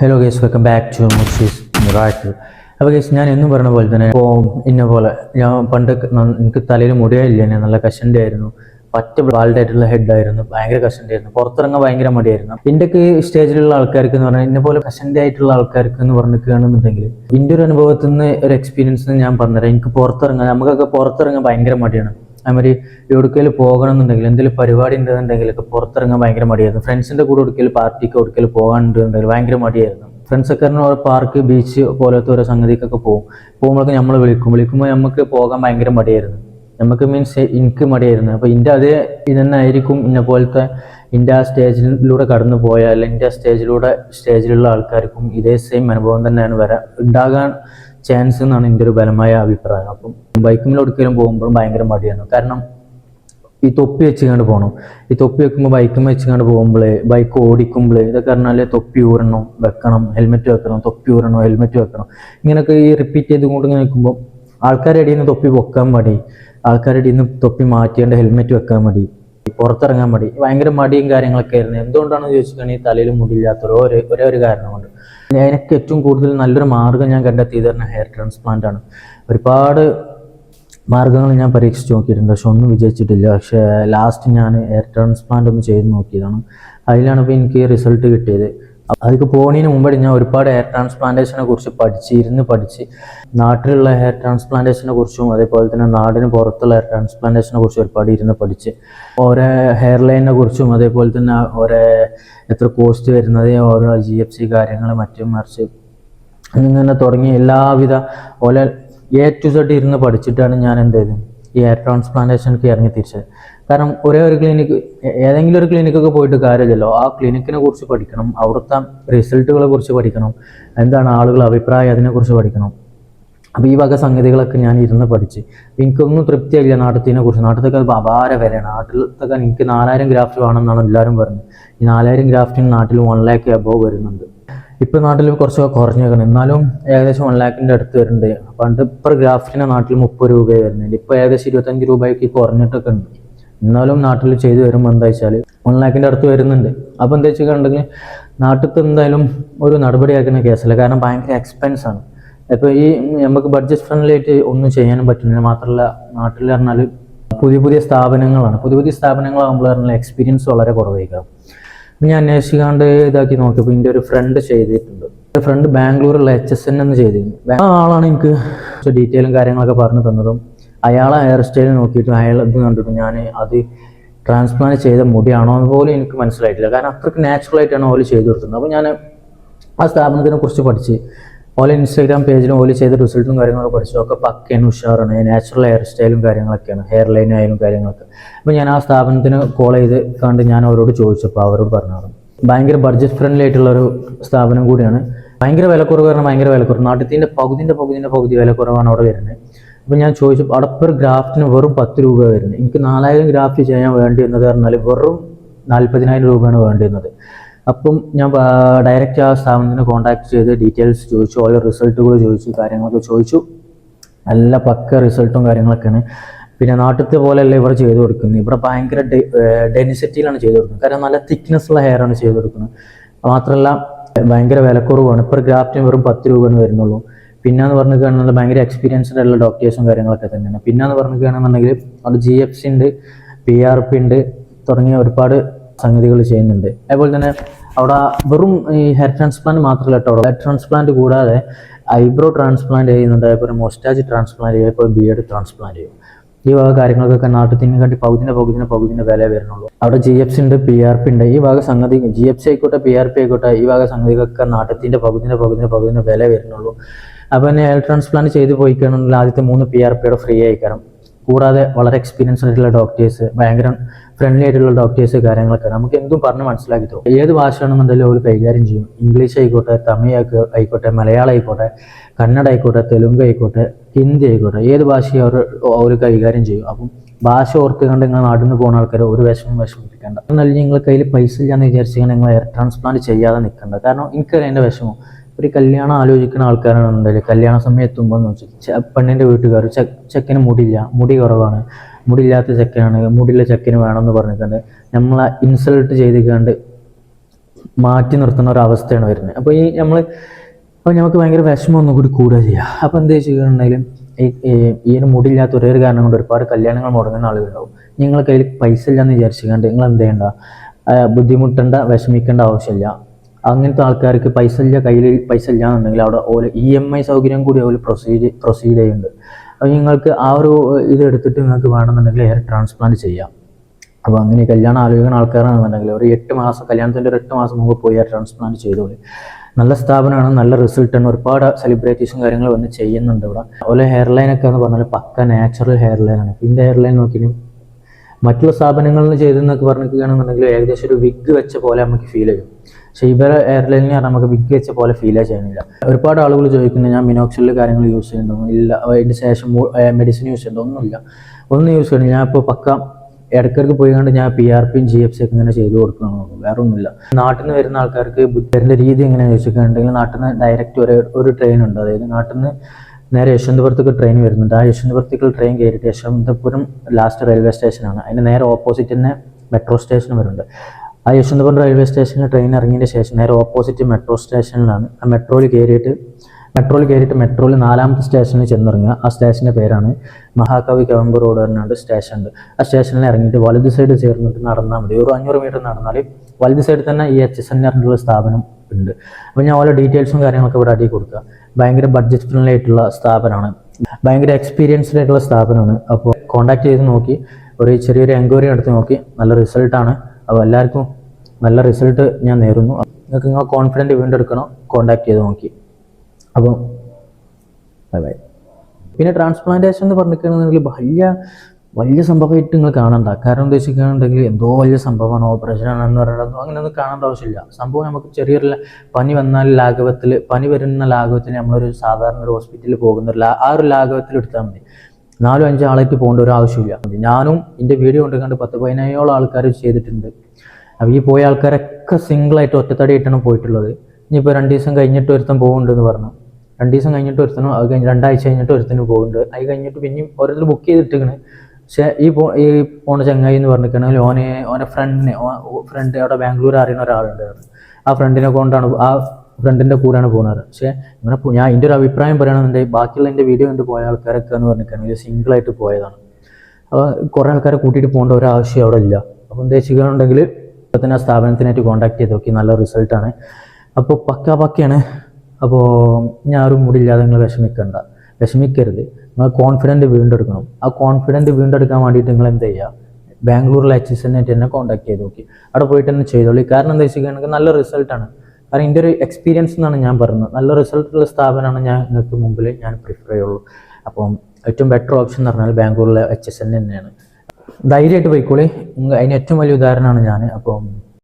Hello guys welcome back to മുക്സീസ് miracle അപ്പോൾ guys ഞാൻ എന്നും പറഞ്ഞ പോലെ തന്നെ ഇപ്പോൾ ഇന്ന പോലെ ഞാൻ പണ്ട് എനിക്ക് തലയിൽ മുടിയായില്ല? ഞാൻ നല്ല കഷന്റെ ആയിരുന്നു. പറ്റ ബാൾഡായിട്ടുള്ള ഹെഡ് ആയിരുന്നു. ഭയങ്കര കഷന്റെ ആയിരുന്നു. പുറത്തിറങ്ങാൻ ഭയങ്കര മടിയായിരുന്നു. ഇന്ത്യയ്ക്ക് സ്റ്റേജിലുള്ള ആൾക്കാർക്ക് എന്ന് പറഞ്ഞാൽ ഇന്ന പോലെ കഷന്റെ ആയിട്ടുള്ള ആൾക്കാർക്ക് എന്ന് പറഞ്ഞിരിക്കുകയാണെന്നുണ്ടെങ്കിൽ എന്റെ ഒരു അനുഭവത്തിൽ നിന്ന് ഒരു എക്സ്പീരിയൻസ് ഞാൻ പറഞ്ഞുതരാം. എനിക്ക് പുറത്തിറങ്ങാൻ നമുക്കൊക്കെ പുറത്തിറങ്ങാൻ ഭയങ്കര മടിയാണ്. അതുമാതിരി പോകണം എന്നുണ്ടെങ്കിൽ എന്തെങ്കിലും പരിപാടി ഉണ്ടെന്നുണ്ടെങ്കിലൊക്കെ പുറത്തിറങ്ങാൻ ഭയങ്കര മടിയായിരുന്നു. ഫ്രണ്ട്സിന്റെ കൂടെ ഒരിക്കലും പാർട്ടിക്ക് ഒരിക്കലും പോകാനുണ്ടെങ്കിൽ ഭയങ്കര മടിയായിരുന്നു. ഫ്രണ്ട്സൊക്കെ പറഞ്ഞാൽ പാർക്ക് ബീച്ച് പോലത്തെ ഓരോ സംഗതിക്കൊക്കെ പോകും. പോകുമ്പോഴൊക്കെ നമ്മൾ വിളിക്കും. വിളിക്കുമ്പോൾ നമുക്ക് പോകാൻ ഭയങ്കര മടിയായിരുന്നു. നമുക്ക് മീൻസ് എനിക്ക് മടിയായിരുന്നു. അപ്പോൾ എന്റെ അതേ ഇതന്നെ ആയിരിക്കും ഇന്ന പോലത്തെ എന്റെ ആ സ്റ്റേജിലൂടെ കടന്നു പോയാൽ എന്റെ ആ സ്റ്റേജിലൂടെ സ്റ്റേജിലുള്ള ആൾക്കാർക്കും ഇതേ സെയിം അനുഭവം തന്നെയാണ് വരാൻ ഉണ്ടാകാൻ ചാൻസ് എന്നാണ് എന്റെ ഒരു ബലമായ അഭിപ്രായം. അപ്പം ബൈക്കിങ്ങിൽ ഒടുക്കലും പോകുമ്പോഴും ഭയങ്കര മടിയാണ്. കാരണം ഈ തൊപ്പി വെച്ചുകൊണ്ട് പോകണം ഈ തൊപ്പി വെക്കുമ്പോൾ ബൈക്കും വെച്ചുകൊണ്ട് പോകുമ്പോൾ ബൈക്ക് ഓടിക്കുമ്പോൾ ഇതൊക്കെ പറഞ്ഞാൽ തൊപ്പി ഊരണം വെക്കണം ഹെൽമെറ്റ് വെക്കണം തൊപ്പി ഊരണം ഹെൽമെറ്റ് വെക്കണം. ഇങ്ങനെയൊക്കെ ഈ റിപ്പീറ്റ് ചെയ്തുകൊണ്ട് ഇങ്ങനെ നിൽക്കുമ്പോൾ ആൾക്കാരുടെ ഇടയിൽ നിന്ന് തൊപ്പി പൊക്കാൻ മടി. ആൾക്കാരുടെ ഇടയിൽ നിന്ന് തൊപ്പി മാറ്റിയേണ്ട ഹെൽമെറ്റ് വെക്കാൻ മടി. പുറത്തിറങ്ങാൻ മടി. ഭയങ്കര മടിയും കാര്യങ്ങളൊക്കെ ആയിരുന്നു. എന്തുകൊണ്ടാണെന്ന് ചോദിച്ചിട്ടുണ്ടെങ്കിൽ തലയിൽ മുടിയില്ലാത്തൊരു ഒരേ ഒരേ ഒരു കാരണം കൊണ്ട് എനിക്ക് ഏറ്റവും കൂടുതൽ നല്ലൊരു മാർഗം ഞാൻ കണ്ടെത്തിയത് തന്നെ ഹെയർ ട്രാൻസ്പ്ലാന്റ് ആണ്. ഒരുപാട് മാർഗങ്ങൾ ഞാൻ പരീക്ഷിച്ച് നോക്കിയിട്ടുണ്ട്. പക്ഷെ ഒന്നും വിജയിച്ചിട്ടില്ല. പക്ഷേ ലാസ്റ്റ് ഞാൻ ഹെയർ ട്രാൻസ്പ്ലാന്റ് ഒന്ന് ചെയ്ത് നോക്കിയതാണ്. അതിലാണ് ഇപ്പോൾ എനിക്ക് റിസൾട്ട് കിട്ടിയത്. അതിക്ക് പോകുന്നതിന് മുമ്പായിട്ട് ഞാൻ ഒരുപാട് ഹെയർ ട്രാൻസ്പ്ലാന്റേഷനെ കുറിച്ച് പഠിച്ച് ഇരുന്ന് പഠിച്ച് നാട്ടിലുള്ള ഹെയർ ട്രാൻസ്പ്ലാന്റേഷനെ കുറിച്ചും അതേപോലെ തന്നെ നാടിന് പുറത്തുള്ള ഹെയർ ട്രാൻസ്പ്ലാന്റേഷനെ കുറിച്ചും ഒരുപാട് ഇരുന്ന് പഠിച്ച് ഓരോ ഹെയർ ലൈനിനെ കുറിച്ചും അതേപോലെ തന്നെ ഓരോ എത്ര കോസ്റ്റ് വരുന്നത് ഓരോ ജി എഫ് സി കാര്യങ്ങൾ മറ്റും മറിച്ച് ഇങ്ങനെ തുടങ്ങി എല്ലാവിധ ഓല എ ടു സെഡ് ഇരുന്ന് പഠിച്ചിട്ടാണ് ഞാൻ എന്ത് ചെയ്തത്. ഈ എയർ ട്രാൻസ്പ്ലാന്റേഷനൊക്കെ ഇറങ്ങി തിരിച്ചത് കാരണം ഒരേ ഒരു ക്ലിനിക്ക് ഏതെങ്കിലും ഒരു ക്ലിനിക്കൊക്കെ പോയിട്ട് കാര്യമില്ലല്ലോ. ആ ക്ലിനിക്കിനെ കുറിച്ച് പഠിക്കണം അവിടുത്തെ റിസൾട്ടുകളെ കുറിച്ച് പഠിക്കണം എന്താണ് ആളുകളുടെ അഭിപ്രായം അതിനെക്കുറിച്ച് പഠിക്കണം. അപ്പോൾ ഈ വക സംഗതികളൊക്കെ ഞാൻ ഇരുന്ന് പഠിച്ച്. എനിക്കൊന്നും തൃപ്തിയായില്ല നാട്ടത്തിനെ കുറിച്ച് നാട്ടിലൊക്കെ അപാര വിലയാണ്. നാട്ടിലത്തൊക്കെ എനിക്ക് നാലായിരം ഗ്രാഫ്റ്റ് വേണമെന്നാണ് എല്ലാവരും പറഞ്ഞത്. ഈ നാലായിരം ഗ്രാഫ്റ്റിന് നാട്ടിൽ വൺ ലാക്ക് അബവ് വരുന്നുണ്ട്. ഇപ്പൊ നാട്ടിൽ കുറച്ചൊക്കെ കുറഞ്ഞേക്കണം. എന്നാലും ഏകദേശം വൺ ലാക്കിന്റെ അടുത്ത് വരുന്നുണ്ട്. പണ്ട് ഇപ്പൊ ഗ്രാഫിന് നാട്ടിൽ മുപ്പത് രൂപയായി വരുന്നുണ്ട്. ഇപ്പൊ ഏകദേശം ഇരുപത്തഞ്ച് രൂപയ്ക്ക് കുറഞ്ഞിട്ടൊക്കെ ഉണ്ട്. എന്നാലും നാട്ടിൽ ചെയ്തു വരുമ്പോൾ എന്താ വെച്ചാൽ വൺ ലാക്കിന്റെ അടുത്ത് വരുന്നുണ്ട്. അപ്പൊ എന്താ വെച്ചിട്ടുണ്ടെങ്കിൽ നാട്ടിൽ എന്തായാലും ഒരു നടപടിയാക്കുന്ന കേസല്ല. കാരണം ഭയങ്കര എക്സ്പെൻസ് ആണ്. ഇപ്പൊ ഈ നമുക്ക് ബഡ്ജറ്റ് ഫ്രണ്ട്ലി ആയിട്ട് ഒന്നും ചെയ്യാനും പറ്റുന്നില്ല. മാത്രമല്ല നാട്ടിൽ പറഞ്ഞാൽ പുതിയ പുതിയ സ്ഥാപനങ്ങളാണ്. പുതിയ പുതിയ സ്ഥാപനങ്ങളാകുമ്പോൾ പറഞ്ഞാൽ എക്സ്പീരിയൻസ് വളരെ കുറവായിരിക്കും. ഞാൻ അന്വേഷിക്കാണ്ട് ഇതാക്കി നോക്കിയപ്പോൾ എന്റെ ഒരു ഫ്രണ്ട് ചെയ്തിട്ടുണ്ട്. എന്റെ ഫ്രണ്ട് ബാംഗ്ലൂരുള്ള എച്ച് എസ് എൻ എന്ന് ചെയ്തിരുന്നു. ആ ആളാണ് എനിക്ക് ഡീറ്റെയിലും കാര്യങ്ങളൊക്കെ പറഞ്ഞു തന്നതും. അയാളെ ഹെയർ സ്റ്റൈൽ നോക്കിയിട്ടും അയാൾ ഇത് കണ്ടിട്ടും ഞാൻ അത് ട്രാൻസ്പ്ലാന്റ് ചെയ്ത മുടിയാണോ എന്ന് പോലും എനിക്ക് മനസ്സിലായിട്ടില്ല. കാരണം അത്രയ്ക്ക് നാച്ചുറൽ ആയിട്ടാണ് ഓൽ ചെയ്തു കൊടുക്കുന്നത് അപ്പോൾ ഞാൻ ആ സ്ഥാപനത്തിനെ കുറിച്ച് പഠിച്ച് ഓലെ ഇൻസ്റ്റാഗ്രാം പേജിലും ഓൽ ചെയ്ത റിസൾട്ടും കാര്യങ്ങളൊക്കെ പഠിച്ചു. ഒക്കെ പക്കയാണ് ഉഷാറാണ്. നാച്ചുറൽ ഹെയർ സ്റ്റൈലും കാര്യങ്ങളൊക്കെയാണ്. ഹെയർ ലൈൻ ആയാലും കാര്യങ്ങളൊക്കെ. അപ്പോൾ ഞാൻ ആ സ്ഥാപനത്തിന് കോൾ ചെയ്ത് കണ്ട് ഞാൻ അവരോട് ചോദിച്ചപ്പോൾ അവരോട് പറഞ്ഞു ഭയങ്കര ബഡ്ജറ്റ് ഫ്രണ്ട്ലി ആയിട്ടുള്ള ഒരു സ്ഥാപനം കൂടിയാണ്. ഭയങ്കര വിലക്കുറവ് കാരണം ഭയങ്കര വിലക്കുറവ്. നാട്ടിന്റെ പകുതിന്റെ പകുതിന്റെ പകുതി വിലക്കുറവാണ് അവിടെ വരുന്നത്. അപ്പോൾ ഞാൻ ചോദിച്ചപ്പോൾ അവിടെ പെർ ഗ്രാഫ്റ്റിന് വെറും പത്ത് രൂപ വരുന്നത്. എനിക്ക് നാലായിരം ഗ്രാഫ്റ്റ് ചെയ്യാൻ വേണ്ടി വന്നത് പറഞ്ഞാൽ വെറും നാൽപ്പതിനായിരം രൂപയാണ് വേണ്ടി വന്നത് അപ്പം ഞാൻ ഡയറക്റ്റ് ആ സ്ഥാപനത്തിന് കോൺടാക്ട് ചെയ്ത് ഡീറ്റെയിൽസ് ചോദിച്ചു ഓരോ റിസൾട്ടുകൾ ചോദിച്ചു കാര്യങ്ങളൊക്കെ ചോദിച്ചു. നല്ല പക്ക റിസൾട്ടും കാര്യങ്ങളൊക്കെയാണ്. പിന്നെ നാട്ടിലത്തെ പോലെയല്ല ഇവർ ചെയ്തു കൊടുക്കുന്നത്. ഇവിടെ ഭയങ്കര ഡെൻസിറ്റിയിലാണ് ചെയ്തു കൊടുക്കുന്നത്. കാരണം നല്ല തിക്നെസ് ഉള്ള ഹെയർ ആണ് ചെയ്തു കൊടുക്കുന്നത്. മാത്രമല്ല ഭയങ്കര വിലക്കുറവാണ്. ഇപ്പോൾ ഗ്രാഫ്റ്റിന് വെറും പത്ത് രൂപയാണ് വരുന്നുള്ളൂ. പിന്നെ എന്ന് പറഞ്ഞു കഴിഞ്ഞാൽ ഭയങ്കര എക്സ്പീരിയൻസ്ഡ് ആയിട്ടുള്ള ഡോക്ടേഴ്സും കാര്യങ്ങളൊക്കെ തന്നെയാണ്. പിന്നെ എന്ന് പറഞ്ഞു കഴിഞ്ഞാൽ ജി എഫ് സി ഉണ്ട് പി ആർ പി ഉണ്ട് തുടങ്ങിയ ഒരുപാട് സംഗതികൾ ചെയ്യുന്നുണ്ട്. അതുപോലെ തന്നെ അവിടെ വെറും ഈ ഹെയർ ട്രാൻസ്പ്ലാന്റ് മാത്രമല്ല കേട്ടോ ഹെയർ ട്രാൻസ്പ്ലാന്റ് കൂടാതെ ഐബ്രോ ട്രാൻസ്പ്ലാന്റ് ചെയ്യുന്നുണ്ട് അതേപോലെ മൊസ്റ്റാജ് ട്രാൻസ്പ്ലാന്റ് ചെയ്യും അതേപോലെ ബിയർഡ് ട്രാൻസ്പ്ലാന്റ് ചെയ്യും. ഈ വക കാര്യങ്ങൾക്കൊക്കെ നാട്ടിൽ കണ്ടി പകുതിന്റെ പകുതിന്റെ പകുതിന്റെ വില വരുന്നുള്ളൂ. അവിടെ ജി എഫ് സി ഉണ്ട് പി ആർ പി ഉണ്ട് ഈ വക സംഗതി ജി എഫ് സി ആയിക്കോട്ടെ പി ആർ പി ആയിക്കോട്ടെ ഈ വക സംഗതികൾക്ക് നാട്ടത്തിന്റെ പകുതിന്റെ പകുതിന്റെ പകുതിന്റെ വില വരുന്നുള്ളൂ. അപ്പോൾ തന്നെ ഹെയർ ട്രാൻസ്പ്ലാന്റ് ചെയ്ത് പോയി കഴിഞ്ഞാൽ ആദ്യത്തെ മൂന്ന് പി ആർ പിയുടെ ഫ്രീ ആയിക്കാരം കൂടാതെ വളരെ എക്സ്പീരിയൻസ് ആയിട്ടുള്ള ഡോക്ടേഴ്സ് ഭയങ്കര ഫ്രണ്ട്ലി ആയിട്ടുള്ള ഡോക്ടേഴ്സ് കാര്യങ്ങളൊക്കെ നമുക്ക് എന്തും പറഞ്ഞ് മനസ്സിലാക്കി തരും. ഏത് ഭാഷയാണെന്നുണ്ടെങ്കിലും അവർ കൈകാര്യം ചെയ്യും. ഇംഗ്ലീഷ് ആയിക്കോട്ടെ തമിഴ് ആയിക്കോ- ആയിക്കോട്ടെ മലയാളം ആയിക്കോട്ടെ കന്നഡ ആയിക്കോട്ടെ തെലുങ്ക് ആയിക്കോട്ടെ ഹിന്ദി ആയിക്കോട്ടെ ഏത് ഭാഷയും അവർ അവർ കൈകാര്യം ചെയ്യും. അപ്പം ഭാഷ ഓർത്ത് കണ്ട് നിങ്ങൾ നാട്ടിൽ പോകുന്ന ആൾക്കാർ ഒരു വിഷമം വിഷമിപ്പിക്കേണ്ട. എന്നാൽ നിങ്ങൾ കയ്യിൽ പൈസ ഇല്ലാന്ന് വിചാരിച്ചാൽ നിങ്ങൾ എയർ ട്രാൻസ്പ്ലാന്റ് ചെയ്യാതെ നിൽക്കേണ്ട കാരണം എനിക്കറിയാം എന്റെ വിഷമം. ഒരു കല്യാണം ആലോചിക്കുന്ന ആൾക്കാരാണെന്നുണ്ടെങ്കിൽ കല്യാണ സമയം എത്തുമ്പോൾ എന്ന് വെച്ചാൽ പെണ്ണിന്റെ വീട്ടുകാർ ചെക്കന് മുടിയില്ല മുടി കുറവാണ്. മുടിയില്ലാത്ത ചെക്കനാണ് മുടിയുള്ള ചെക്കന് വേണമെന്ന് പറഞ്ഞിട്ടുണ്ട്. നമ്മളെ ഇൻസൾട്ട് ചെയ്തിക്കാണ്ട് മാറ്റി നിർത്തുന്ന ഒരു അവസ്ഥയാണ് വരുന്നത്. അപ്പോൾ ഈ നമ്മൾ അപ്പോൾ നമുക്ക് ഭയങ്കര വിഷമം ഒന്നും കൂടി കൂടുക ചെയ്യുക അപ്പോൾ എന്താ ചെയ്യുകയാണെന്നുണ്ടെങ്കിലും ഈ ഒരു മുടിയില്ലാത്ത ഒരേ ഒരു കാരണം കൊണ്ട് ഒരുപാട് കല്യാണങ്ങൾ മുടങ്ങുന്ന ആളുകളുണ്ടാവും. നിങ്ങളെ കയ്യിൽ പൈസ ഇല്ലാന്ന് വിചാരിച്ചുകൊണ്ട് നിങ്ങൾ എന്ത് ചെയ്യണ്ട? ബുദ്ധിമുട്ടേണ്ട വിഷമിക്കേണ്ട ആവശ്യമില്ല. അങ്ങനത്തെ ആൾക്കാർക്ക് പൈസ ഇല്ല കയ്യിൽ പൈസ ഇല്ല എന്നുണ്ടെങ്കിൽ അവിടെ ഓൽ ഇ എം ഐ സൗകര്യം കൂടി അവർ പ്രൊസീഡ് പ്രൊസീഡ് ചെയ്യുന്നുണ്ട്. നിങ്ങൾക്ക് ആ ഒരു ഇതെടുത്തിട്ട് നിങ്ങൾക്ക് വേണമെന്നുണ്ടെങ്കിൽ ഹെയർ ട്രാൻസ്പ്ലാന്റ് ചെയ്യാം. അപ്പോൾ അങ്ങനെ കല്യാണം ആലോചിക്കുന്ന ആൾക്കാരാണെന്നുണ്ടെങ്കിൽ ഒരു എട്ട് മാസം കല്യാണത്തിന്റെ ഒരു എട്ട് മാസം മുമ്പ് പോയി ഹെയർ ട്രാൻസ്പ്ലാന്റ് ചെയ്തോളി. നല്ല സ്ഥാപനമാണ് നല്ല റിസൾട്ടാണ് ഒരുപാട് സെലിബ്രിറ്റീസും കാര്യങ്ങളും വന്ന് ചെയ്യുന്നുണ്ട് ഇവിടെ. അതുപോലെ ഹെയർ ലൈനൊക്കെ എന്ന് പറഞ്ഞാൽ പക്ക നാച്ചുറൽ ഹെയർ ലൈനാണ് ഇതിന്റെ ഹെയർ ലൈൻ നോക്കിയാലും മറ്റുള്ള സ്ഥാപനങ്ങളിൽ ചെയ്തെന്നൊക്കെ പറഞ്ഞിരിക്കുകയാണെന്നുണ്ടെങ്കിൽ ഏകദേശം ഒരു വിഗ് വെച്ച പോലെ നമുക്ക് ഫീൽ ചെയ്യും. പക്ഷേ ഇവരെ എയർലൈനിൽ പറഞ്ഞാൽ നമുക്ക് വിഗ് വെച്ച പോലെ ഫീൽ ചെയ്യുന്നില്ല ഒരുപാട് ആളുകൾ ചോദിക്കുന്നത് ഞാൻ മിനോക്സിലെ കാര്യങ്ങൾ യൂസ് ചെയ്യുന്നുണ്ടോ? ഇല്ല. അതിന് ശേഷം മെഡിസിൻ യൂസ് ചെയ്യുന്നുണ്ടോ? ഒന്നുമില്ല. ഒന്നും യൂസ് ചെയ്യുന്നു ഞാൻ ഇപ്പോൾ പക്ക ഇടയ്ക്കിടയ്ക്ക് പോയി ഞാൻ പി ആർ പിയും ജി എഫ് സി ഒക്കെ ഇങ്ങനെ ചെയ്തു കൊടുക്കണമെന്ന് വേറെ ഒന്നുമില്ല. നാട്ടിൽ നിന്ന് വരുന്ന ആൾക്കാർക്ക് വരുന്ന രീതി എങ്ങനെയാണെന്ന് ചോദിച്ചിട്ടുണ്ടെങ്കിൽ നാട്ടിൽ നിന്ന് ഡയറക്റ്റ് ഒരു ഒരു ട്രെയിൻ ഉണ്ട്. അതായത് നാട്ടിൽ നിന്ന് നേരെ യശ്വന്തപുരത്തേക്ക് ട്രെയിൻ വരുന്നുണ്ട്. ആ യശ്വന്തപുരത്തേക്ക് ട്രെയിൻ കയറിയിട്ട് യശ്വന്തപുരം ലാസ്റ്റ് റെയിൽവേ സ്റ്റേഷനാണ് അതിന് നേരെ ഓപ്പോസിറ്റ് തന്നെ മെട്രോ സ്റ്റേഷൻ വരുന്നുണ്ട്. ആ യശ്വന്തപുരം റെയിൽവേ സ്റ്റേഷനിൽ ട്രെയിൻ ഇറങ്ങിയതിന് ശേഷം നേരെ ഓപ്പോസിറ്റ് മെട്രോ സ്റ്റേഷനിലാണ് ആ മെട്രോയിൽ കയറിയിട്ട് മെട്രോയിൽ കയറിയിട്ട് മെട്രോയിൽ നാലാമത്തെ സ്റ്റേഷനിൽ ചെന്നിറങ്ങുക. ആ സ്റ്റേഷന്റെ പേരാണ് മഹാകവി കവമ്പ് റോഡ് പറഞ്ഞാണ്ട് സ്റ്റേഷൻ ഉണ്ട്. ആ സ്റ്റേഷനിൽ ഇറങ്ങിയിട്ട് വലത് സൈഡ് ചേർന്നിട്ട് നടന്നാൽ മതി. ഒരു അഞ്ഞൂറ് മീറ്റർ നടന്നാൽ വലത് സൈഡിൽ തന്നെ ഈ എച്ച് എസ് എൻ പറഞ്ഞിട്ടുള്ള സ്ഥാപനം ഉണ്ട്. അപ്പോൾ ഞാൻ ഓരോ ഡീറ്റെയിൽസും കാര്യങ്ങളൊക്കെ ഇവിടെ അടി കൊടുക്കുക. ഭയങ്കര ബഡ്ജറ്റ് ഫ്രണ്ട്ലി ആയിട്ടുള്ള സ്ഥാപനമാണ്. ഭയങ്കര എക്സ്പീരിയൻസ്ഡ് ആയിട്ടുള്ള സ്ഥാപനമാണ്. അപ്പോൾ കോൺടാക്ട് ചെയ്ത് നോക്കി ഒരു ചെറിയൊരു എൻക്വയറി എടുത്ത് നോക്കി നല്ല റിസൾട്ടാണ് അപ്പോൾ എല്ലാവർക്കും നല്ല റിസൾട്ട് ഞാൻ നേരുന്നു. നിങ്ങൾക്ക് നിങ്ങൾ കോൺഫിഡന്റ് വീണ്ടും എടുക്കണം കോൺടാക്ട് ചെയ്ത് നോക്കി. അപ്പോൾ ബൈ ബൈ പിന്നെ ട്രാൻസ്പ്ലാന്റേഷൻ എന്ന് പറഞ്ഞിട്ടുണ്ടെങ്കിൽ വലിയ വലിയ സംഭവമായിട്ട് നിങ്ങൾ കാണണ്ട. കാരണം ഉദ്ദേശിക്കുകയാണെന്നുണ്ടെങ്കിൽ എന്തോ വലിയ സംഭവമാണ് ഓപ്പറേഷൻ ആണെന്ന് പറയുന്നത് അങ്ങനെയൊന്നും കാണേണ്ട ആവശ്യമില്ല. സംഭവം നമുക്ക് ചെറിയൊരു പനി വന്നാൽ ലാഘവത്തിൽ പനി വരുന്ന ലാഘവത്തിൽ നമ്മളൊരു സാധാരണ ഒരു ഹോസ്പിറ്റലിൽ പോകുന്ന ഒരു ആ ഒരു ലാഘവത്തിൽ എടുത്താൽ മതി. നാലും അഞ്ചും ആളായിട്ട് പോകേണ്ട ഒരു ആവശ്യമില്ല. ഞാനും എന്റെ വീഡിയോ കൊണ്ട് കണ്ട് പത്ത് പതിനേഴോളം ആൾക്കാർ ചെയ്തിട്ടുണ്ട്. അപ്പോൾ ഈ പോയ ആൾക്കാരൊക്കെ സിംഗിളായിട്ട് ഒറ്റത്തടിയായിട്ടാണ് പോയിട്ടുള്ളത്. ഇനിയിപ്പോൾ രണ്ട് ദിവസം കഴിഞ്ഞിട്ട് ഒരുത്തൻ പോകുന്നുണ്ടെന്ന് പറഞ്ഞു. രണ്ട് ദിവസം കഴിഞ്ഞിട്ട് ഒരുത്തനും അത് കഴിഞ്ഞ് രണ്ടാഴ്ച കഴിഞ്ഞിട്ട് ഒരുത്തനും പോകുന്നുണ്ട് അത് കഴിഞ്ഞിട്ട് പിന്നെയും ഓരോരുത്തർ ബുക്ക് ചെയ്തിട്ടിരിക്കണ്. പക്ഷേ ഈ പോ ഈ പോണ ചങ്ങായി എന്ന് പറഞ്ഞിട്ടുണ്ടെങ്കിൽ ഓനെ ഓനെ ഫ്രണ്ടിനെ ഫ്രണ്ട് അവിടെ ബാംഗ്ലൂർ അറിയുന്ന ഒരാളുണ്ട്. ആ ഫ്രണ്ടിനെ കൊണ്ടാണ് ആ ഫ്രണ്ടിന്റെ കൂടെയാണ് പോകുന്നത്. പക്ഷേ ഇങ്ങനെ ഞാൻ എന്റെ ഒരു അഭിപ്രായം പറയുകയാണെന്നുണ്ടെങ്കിൽ ബാക്കിയുള്ള എന്റെ വീഡിയോ കണ്ട് പോയ ആൾക്കാരൊക്കെ എന്ന് പറഞ്ഞിട്ടുണ്ടെങ്കിൽ സിംഗിളായിട്ട് പോയതാണ്. അപ്പോൾ കുറേ ആൾക്കാരെ കൂട്ടിയിട്ട് പോകേണ്ട ഒരു ആവശ്യം അവിടെ ഇല്ല. അപ്പോൾ ഉദ്ദേശിക്കുകയാണെങ്കിൽ ഇപ്പോൾ തന്നെ ആ സ്ഥാപനത്തിനായിട്ട് കോൺടാക്ട് ചെയ്ത് നോക്കി നല്ല റിസൾട്ടാണ് അപ്പോൾ പക്ക പക്കയാണ്. അപ്പോൾ ഞാൻ ആരും മുടിയില്ലാതെ നിങ്ങൾ വിഷമിക്കണ്ട. വിഷമിക്കരുത്. നിങ്ങൾ കോൺഫിഡന്റ് വീണ്ടെടുക്കണം. ആ കോൺഫിഡന്റ് വീണ്ടെടുക്കാൻ വേണ്ടിയിട്ട് നിങ്ങൾ എന്ത് ചെയ്യുക? ബാംഗ്ലൂരിലെ എച്ച് എസ് എന്നെ തന്നെ കോൺടാക്ട് ചെയ്ത് നോക്കി. അവിടെ പോയിട്ട് തന്നെ ചെയ്തോളൂ. കാരണം എന്താ വെച്ചിട്ടുണ്ടെങ്കിൽ നല്ല റിസൾട്ടാണ് കാരണം എന്റെ ഒരു എക്സ്പീരിയൻസ് എന്നാണ് ഞാൻ പറയുന്നത്. നല്ല റിസൾട്ടുള്ള സ്ഥാപനമാണ് ഞാൻ നിങ്ങൾക്ക് മുമ്പിൽ ഞാൻ പ്രിഫർ ചെയ്യുള്ളൂ. അപ്പം ഏറ്റവും ബെറ്റർ ഓപ്ഷൻ എന്ന് പറഞ്ഞാൽ ബാംഗ്ലൂരിലെ എച്ച് എസ് എൻ തന്നെയാണ്. ധൈര്യമായിട്ട് പോയിക്കോളി. അതിന് ഏറ്റവും വലിയ ഉദാഹരണമാണ് ഞാൻ. അപ്പം